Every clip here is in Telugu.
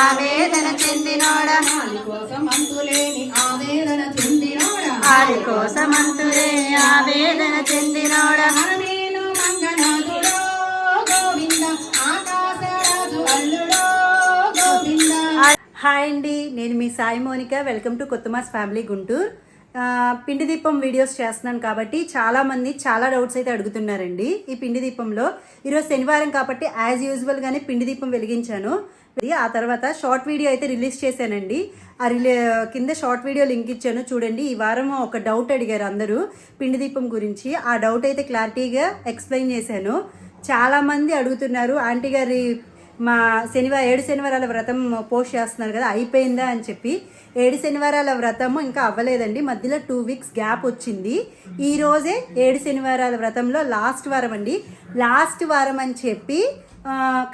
ఆవేదన చెందినోడా. మాలి కోసం అంతులేని ఆవేదన చెందినోడా. ఆవేదన చెందినోడా. హరమేను మంగనాథుడో గోవింద ఆకాశరాజు అల్లుడో గోవింద. హాయ్ అండి నేను మీ Sai Monika. Welcome to Kothamas family Guntur. పిండి దీపం వీడియోస్ చేస్తున్నాను కాబట్టి చాలామంది చాలా డౌట్స్ అయితే అడుగుతున్నారండి. ఈ పిండి దీపంలో ఈరోజు శనివారం కాబట్టి యాజ్ యూజువల్గానే పిండి దీపం వెలిగించాను. ఆ తర్వాత షార్ట్ వీడియో అయితే రిలీజ్ చేశానండి. ఆ రిలే కింద షార్ట్ వీడియో లింక్ ఇచ్చాను. చూడండి ఈ వారం ఒక డౌట్ అడిగారు అందరూ పిండి దీపం గురించి. ఆ డౌట్ అయితే క్లారిటీగా ఎక్స్ప్లెయిన్ చేశాను. చాలామంది అడుగుతున్నారు ఆంటీ గారి మా శనివారం ఏడు శనివారాల వ్రతం పోస్ట్ చేస్తున్నారు కదా అయిపోయిందా అని చెప్పి ఏడు శనివారాల వ్రతము ఇంకా అవ్వలేదండి. మధ్యలో టూ వీక్స్ గ్యాప్ వచ్చింది. ఈరోజే ఏడు శనివారాల వ్రతంలో లాస్ట్ వారం అండి. లాస్ట్ వారం అని చెప్పి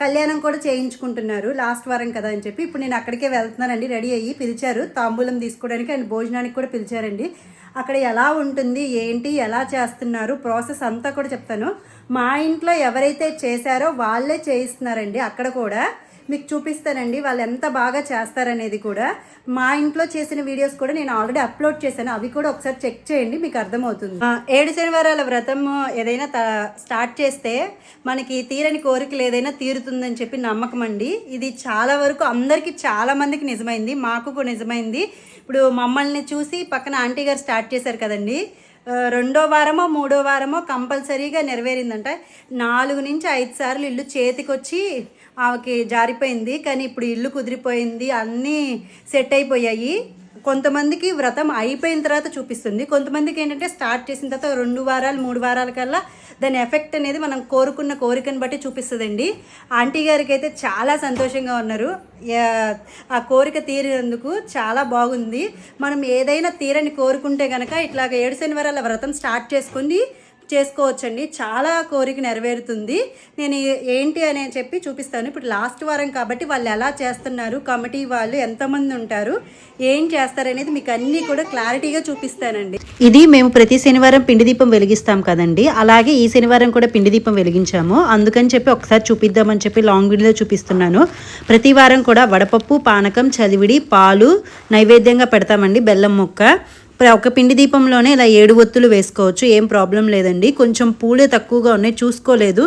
కళ్యాణం కూడా చేయించుకుంటున్నారు. లాస్ట్ వారం కదా అని చెప్పి ఇప్పుడు నేను అక్కడికే వెళ్తున్నానండి. రెడీ అయ్యి పిలిచారు. తాంబూలం తీసుకోవడానికి అండ్ భోజనానికి కూడా పిలిచారండి. అక్కడ ఎలా ఉంటుంది ఏంటి ఎలా చేస్తున్నారు ప్రాసెస్ అంతా కూడా చెప్తాను. మా ఇంట్లో ఎవరైతే చేశారో వాళ్ళే చేయిస్తున్నారండి అక్కడ కూడా. మీకు చూపిస్తానండి వాళ్ళు ఎంత బాగా చేస్తారనేది కూడా. మా ఇంట్లో చేసిన వీడియోస్ కూడా నేను ఆల్రెడీ అప్లోడ్ చేశాను. అవి కూడా ఒకసారి చెక్ చేయండి మీకు అర్థమవుతుంది. ఏడు శనివారాల వ్రతం ఏదైనా త- స్టార్ట్ చేస్తే మనకి తీరని కోరికలు ఏదైనా తీరుతుందని చెప్పి నమ్మకం అండి. ఇది చాలా వరకు అందరికీ చాలా మందికి నిజమైంది. మాకు నిజమైంది. ఇప్పుడు మమ్మల్ని చూసి పక్కన ఆంటీ గారు స్టార్ట్ చేశారు కదండి. రెండో వారమో మూడో వారమో కంపల్సరీగా నెరవేరిందంట. నాలుగు నుంచి ఐదు సార్లు ఇల్లు చేతికొచ్చి ఆమెకి జారిపోయింది. కానీ ఇప్పుడు ఇల్లు కుదిరిపోయింది. అన్నీ సెట్ అయిపోయాయి. కొంతమందికి వ్రతం అయిపోయిన తర్వాత చూపిస్తుంది. కొంతమందికి ఏంటంటే స్టార్ట్ చేసిన తర్వాత రెండు వారాలు మూడు వారాల కల్లా దాని ఎఫెక్ట్ అనేది మనం కోరుకున్న కోరికను బట్టి చూపిస్తుందండి. ఆంటీ గారికి అయితే చాలా సంతోషంగా ఉన్నారు. ఆ కోరిక తీరినందుకు చాలా బాగుంది. మనం ఏదైనా తీరని కోరుకుంటే కనుక ఇట్లాగ ఏడు శనివారాల వ్రతం స్టార్ట్ చేసుకుని చేసుకోవచ్చండి. చాలా కోరిక నెరవేరుతుంది. నేను ఏంటి అని చెప్పి చూపిస్తాను. ఇప్పుడు లాస్ట్ వారం కాబట్టి వాళ్ళు ఎలా చేస్తున్నారు కమిటీ వాళ్ళు ఎంతమంది ఉంటారు ఏం చేస్తారనేది మీకు అన్నీ కూడా క్లారిటీగా చూపిస్తానండి. ఇది మేము ప్రతి శనివారం పిండి దీపం వెలిగిస్తాం కదండి. అలాగే ఈ శనివారం కూడా పిండి దీపం వెలిగించాము. అందుకని చెప్పి ఒకసారి చూపిద్దామని చెప్పి లాంగ్ వీడియోలో చూపిస్తున్నాను. ప్రతి వారం కూడా వడపప్పు పానకం చదివిడి పాలు నైవేద్యంగా పెడతామండి. బెల్లం ముక్క. ఒక పిండి దీపంలోనే ఇలా ఏడు ఒత్తులు వేసుకోవచ్చు ఏం ప్రాబ్లం లేదండి. కొంచెం పూలే తక్కువగా ఉన్నాయి చూసుకోలేదు.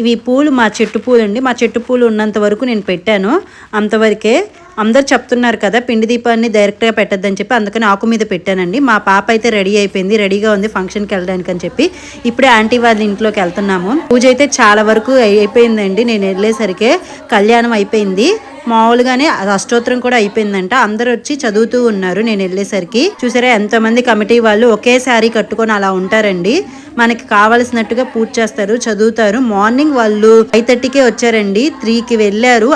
ఇవి పూలు మా చెట్టు పూలు అండి మా చెట్టు పూలు ఉన్నంత వరకు నేను పెట్టాను. అంతవరకే అందరు చెప్తున్నారు కదా పిండి దీపాన్ని డైరెక్ట్గా పెట్టద్దని చెప్పి అందుకని ఆకు మీద పెట్టానండి. మా పాప అయితే రెడీ అయిపోయింది రెడీగా ఉంది ఫంక్షన్కి వెళ్ళడానికి అని చెప్పి. ఇప్పుడే ఆంటీ వాళ్ళ ఇంట్లోకి వెళ్తున్నాము. పూజ అయితే చాలా వరకు అయిపోయిందండి నేను వెళ్ళేసరికి కళ్యాణం అయిపోయింది. మామూలుగానే అష్టోత్తరం కూడా అయిపోయిందంట. అందరు వచ్చి చదువుతూ ఉన్నారు నేను వెళ్ళేసరికి. చూసారా ఎంతమంది కమిటీ వాళ్ళు ఒకేసారి కట్టుకొని అలా ఉంటారండి. మనకి కావలసినట్టుగా పూజ చేస్తారు చదువుతారు. మార్నింగ్ వాళ్ళు ఫైవ్ థర్టీకే వచ్చారండి త్రీకి వెళ్ళారు.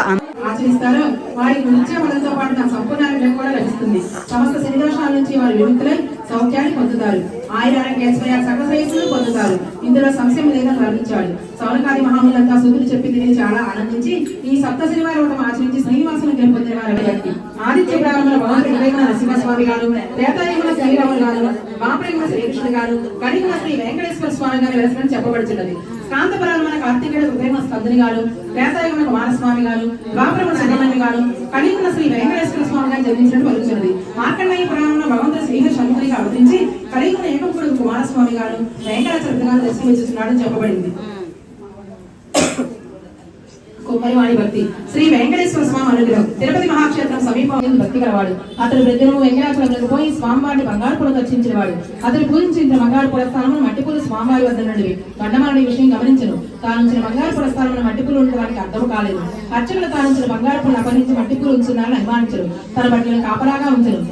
ఇస్తారో ఆచరిస్తారో వారికి నిత్య బలంతో పాటు నా సంపూర్ణ కూడా లభిస్తుంది. సమస్త శనిదోషాల నుంచి వారు విముక్తులై సౌఖ్యాన్ని పొందుతారు. ఆయుర ఆరోగ్య సకల పొందుతారు. ఇందులో సంశయం లేదని వర్ణించాడు. సౌనకాది మహాములంతా సూదులు చెప్పి విని చాలా ఆనందించి ఈ సప్త శనివారం వ్రతం ఆచరించి శ్రీనివాసులు గెలుపొందిన వారు వ్యక్తి ఆదిత్య ప్రారంభంలో భగవంతుడు వివేక నరసింహస్వామి గారు త్రేతాయుగుల శ్రీరాములు గారు ద్వాపరయుగంలో శ్రీకృష్ణుడు గారు కలియుగంలో శ్రీ వెంకటేశ్వర స్వామి గారు వెలసిన చెప్పబడుతున్నది కాంతపురాలు మనకు కార్తీకుడు ఉదయం స్కందుని గారు త్రేతాయుగంలో కుమారస్వామి గారు ద్వాపరముల సుబ్రహ్మణ్య గారు కలియుగంలో శ్రీ వెంకటేశ్వర స్వామి గారు జన్మించినట్టు పలుకుతున్నది మార్కండేయ పురాణంలో భగవంతుడు శ్రీహరి షణ్ముఖునిగా అవతరించి కలియుగంలో ఏకపుడు కుమారస్వామి గారు వెంకటాచల గారు దర్శనమిచ్చుతున్నాడని చెప్పబడింది. కుమ్మరివాణి భక్తి. శ్రీ వెంకటేశ్వర స్వామి అనుగ్రహం. తిరుపతి మహాక్షేత్రం సమీపం భక్తి గలవాడు. అతడు ప్రతిదినము వెంకటాచలం పోయి స్వామివారిని బంగారు పూల దర్శించినవాడు అతడు పూజించిన బంగారు పురస్థానమును మట్టిపూలు స్వామివారి వద్ద నుండి గండమారుడి విషయం గమనించను. తానుంచిన బంగారు పురస్థానమును మట్టిపూలు ఉండడానికి అర్థం కాలేదు. అర్చకులు తానుంచిన బంగారు పూలు అపహరించి మట్టిపూలు ఉంచున్నారని అనుమానించరు తన బట్టలను కాపలాగా ఉంచరు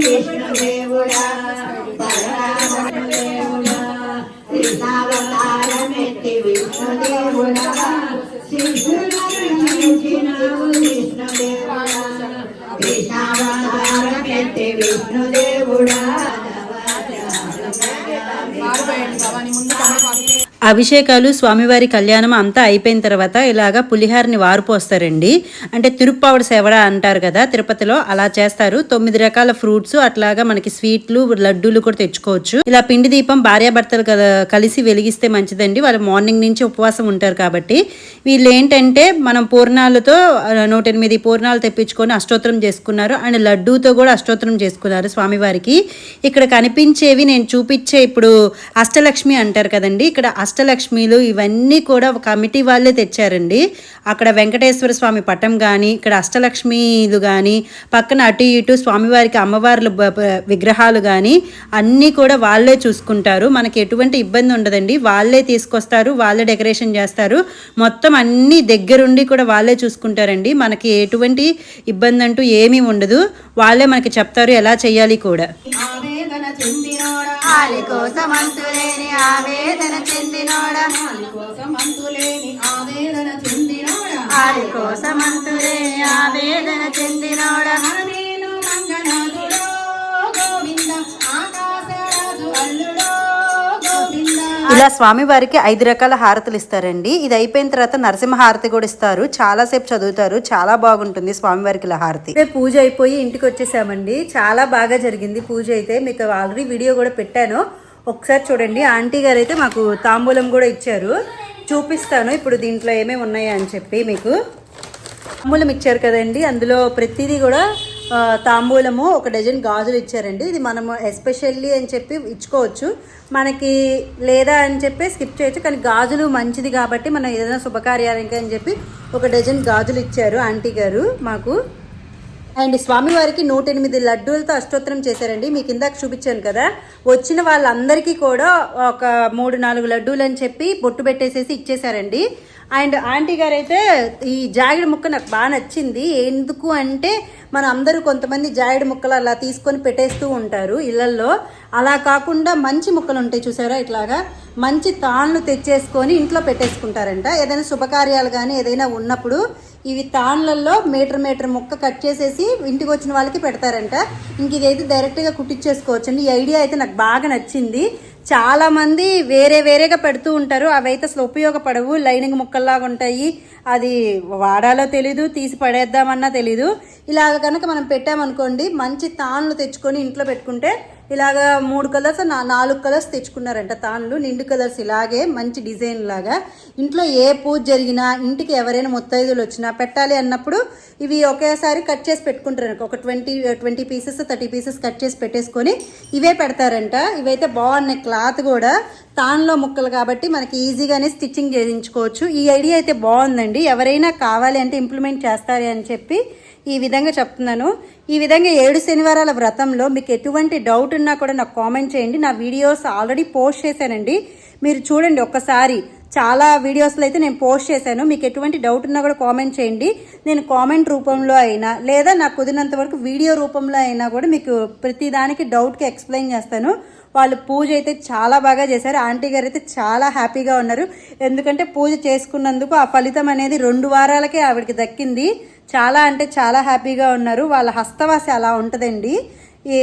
విష్ణుదేవుడా కృష్ణావతారమెత్తి విష్ణుదేవుడా విష్ణుదేవుడా కృష్ణావతారమెత్తి విష్ణుదేవుడా అభిషేకాలు స్వామివారి కళ్యాణం అంతా అయిపోయిన తర్వాత ఇలాగ పులిహారని వారు పోస్తారండి అంటే తిరుప్పావుడు సేవడ అంటారు కదా తిరుపతిలో అలా చేస్తారు. తొమ్మిది రకాల ఫ్రూట్స్ అట్లాగా మనకి స్వీట్లు లడ్డూలు కూడా తెచ్చుకోవచ్చు. ఇలా పిండి దీపం భార్యాభర్తలు కలిసి వెలిగిస్తే మంచిదండి. వాళ్ళు మార్నింగ్ నుంచి ఉపవాసం ఉంటారు కాబట్టి. వీళ్ళు ఏంటంటే మనం పూర్ణాలతో నూట ఎనిమిది పూర్ణాలు తెప్పించుకొని అష్టోత్తరం చేసుకున్నారు. అండ్ లడ్డూతో కూడా అష్టోత్తరం చేసుకున్నారు స్వామివారికి. ఇక్కడ కనిపించేవి నేను చూపించే ఇప్పుడు అష్టలక్ష్మి అంటారు కదండి. ఇక్కడ అష్ట అష్టలక్ష్మిలు ఇవన్నీ కూడా కమిటీ వాళ్ళే తెచ్చారండి. అక్కడ వెంకటేశ్వర స్వామి పటం కానీ ఇక్కడ అష్టలక్ష్మిలు కానీ పక్కన అటు ఇటు స్వామివారికి అమ్మవార్ల విగ్రహాలు కానీ అన్నీ కూడా వాళ్ళే చూసుకుంటారు. మనకి ఎటువంటి ఇబ్బంది ఉండదండి. వాళ్ళే తీసుకొస్తారు వాళ్ళే డెకరేషన్ చేస్తారు. మొత్తం అన్ని దగ్గరుండి కూడా వాళ్ళే చూసుకుంటారండి. మనకి ఎటువంటి ఇబ్బంది అంటూ ఏమీ ఉండదు. వాళ్ళే మనకి చెప్తారు ఎలా చేయాలి కూడా. చెందినోడా? ఆలి కోసం అంతులేని ఆవేదన చెందినోడా? ఆలి కోసం అంతులేని ఆవేదన చెందినోడా? ఆలి కోసం అంతులేని ఆవేదన చెందినోడా? ఇలా స్వామివారికి ఐదు రకాల హారతులు ఇస్తారండి. ఇది అయిపోయిన తర్వాత నరసింహ హారతి కూడా ఇస్తారు. చాలాసేపు చదువుతారు. చాలా బాగుంటుంది స్వామివారికి ఇలా హారతి. పూజ అయిపోయి ఇంటికి వచ్చేసామండి. చాలా బాగా జరిగింది పూజ అయితే. మీకు ఆల్రెడీ వీడియో కూడా పెట్టాను. ఒకసారి చూడండి. ఆంటీ గారు అయితే మాకు తాంబూలం కూడా ఇచ్చారు. చూపిస్తాను ఇప్పుడు దీంట్లో ఏమేమి ఉన్నాయా అని చెప్పి మీకు. తాంబూలం ఇచ్చారు కదండి. అందులో ప్రతిదీ కూడా తాంబూలము ఒక డజన్ గాజులు ఇచ్చారండి. ఇది మనము ఎస్పెషల్లీ అని చెప్పి ఇచ్చుకోవచ్చు. మనకి లేదా అని చెప్పి స్కిప్ చేయొచ్చు కానీ గాజులు మంచిది కాబట్టి మనం ఏదైనా శుభకార్యాలకి అని చెప్పి ఒక డజన్ గాజులు ఇచ్చారు ఆంటీ గారు మాకు. అండ్ స్వామివారికి నూట ఎనిమిది లడ్డూలతో అష్టోత్తరం చేశారండి. మీకు ఇందాక చూపించాను కదా. వచ్చిన వాళ్ళందరికీ కూడా ఒక మూడు నాలుగు లడ్డూలు అని చెప్పి బొట్టు పెట్టేసేసి ఇచ్చేశారండి. అండ్ ఆంటీ గారు అయితే ఈ జాగిడి ముక్క నాకు బాగా నచ్చింది. ఎందుకు అంటే మన అందరూ కొంతమంది జాయిడి ముక్కలు అలా తీసుకొని పెట్టేస్తూ ఉంటారు ఇళ్ళల్లో. అలా కాకుండా మంచి ముక్కలు ఉంటాయి చూసారా ఇట్లాగా? మంచి తాళ్ళు తెచ్చేసుకొని ఇంట్లో పెట్టేసుకుంటారంట. ఏదైనా శుభకార్యాలు కానీ ఏదైనా ఉన్నప్పుడు ఇవి తాన్లలో మీటర్ మీటర్ ముక్క కట్ చేసేసి ఇంటికి వచ్చిన వాళ్ళకి పెడతారంట. ఇంక ఇదైతే డైరెక్ట్గా కుట్టించేసుకోవచ్చు అండి ఈ ఐడియా అయితే నాకు బాగా నచ్చింది. చాలామంది వేరే వేరేగా పెడుతూ ఉంటారు. అవి అయితే అసలు ఉపయోగపడవు. లైనింగ్ ముక్కల్లాగా ఉంటాయి. అది వాడాలో తెలీదు తీసి పడేద్దామన్నా తెలీదు. ఇలాగ కనుక మనం పెట్టామనుకోండి మంచి తాన్లు తెచ్చుకొని ఇంట్లో పెట్టుకుంటే ఇలాగా మూడు కలర్స్ నా నాలుగు కలర్స్ తెచ్చుకున్నారంట తాన్లు. నిండు కలర్స్ ఇలాగే మంచి డిజైన్ లాగా. ఇంట్లో ఏ పూజ జరిగినా ఇంటికి ఎవరైనా ముత్తైదులు వచ్చినా పెట్టాలి అన్నప్పుడు ఇవి ఒకేసారి కట్ చేసి పెట్టుకుంటారు ఒక twenty twenty pieces thirty pieces cut చేసి పెట్టేసుకొని ఇవే పెడతారంట. ఇవైతే బాగున్నాయి క్లాత్ కూడా. తాన్లో ముక్కలు కాబట్టి మనకి ఈజీగానే స్టిచ్చింగ్ చేయించుకోవచ్చు. ఈ ఐడియా అయితే బాగుందండి. ఎవరైనా కావాలి అంటే ఇంప్లిమెంట్ చేస్తారు అని చెప్పి ఈ విధంగా చెప్తున్నాను. ఈ విధంగా ఏడు శనివారాల వ్రతంలో మీకు ఎటువంటి డౌట్ ఉన్నా కూడా నాకు కామెంట్ చేయండి. నా వీడియోస్ ఆల్రెడీ పోస్ట్ చేశానండి. మీరు చూడండి ఒక్కసారి. చాలా వీడియోస్లో అయితే నేను పోస్ట్ చేశాను. మీకు ఎటువంటి డౌట్ ఉన్నా కూడా కామెంట్ చేయండి. నేను కామెంట్ రూపంలో అయినా లేదా నాకు కుదిరినంత వరకు వీడియో రూపంలో అయినా కూడా మీకు ప్రతి దానికి డౌట్కి ఎక్స్ప్లెయిన్ చేస్తాను. వాళ్ళు పూజ అయితే చాలా బాగా చేశారు. ఆంటీ గారు అయితే చాలా హ్యాపీగా ఉన్నారు. ఎందుకంటే పూజ చేసుకున్నందుకు ఆ ఫలితం అనేది రెండు వారాలకే ఆవిడకి దక్కింది. చాలా అంటే చాలా హ్యాపీగా ఉన్నారు. వాళ్ళ హస్తవాసి అలా ఉంటుందండి. ఏ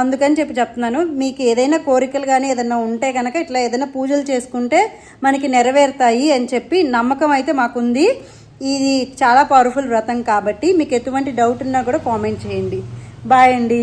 అందుకని చెప్పి చెప్తున్నాను. మీకు ఏదైనా కోరికలు కానీ ఏదైనా ఉంటే కనుక ఇట్లా ఏదైనా పూజలు చేసుకుంటే మనకి నెరవేరుతాయి అని చెప్పి నమ్మకం అయితే మాకుంది. ఇది చాలా పవర్ఫుల్ వ్రతం కాబట్టి మీకు ఎటువంటి డౌట్ ఉన్నా కూడా కామెంట్ చేయండి. బాయ్ అండి.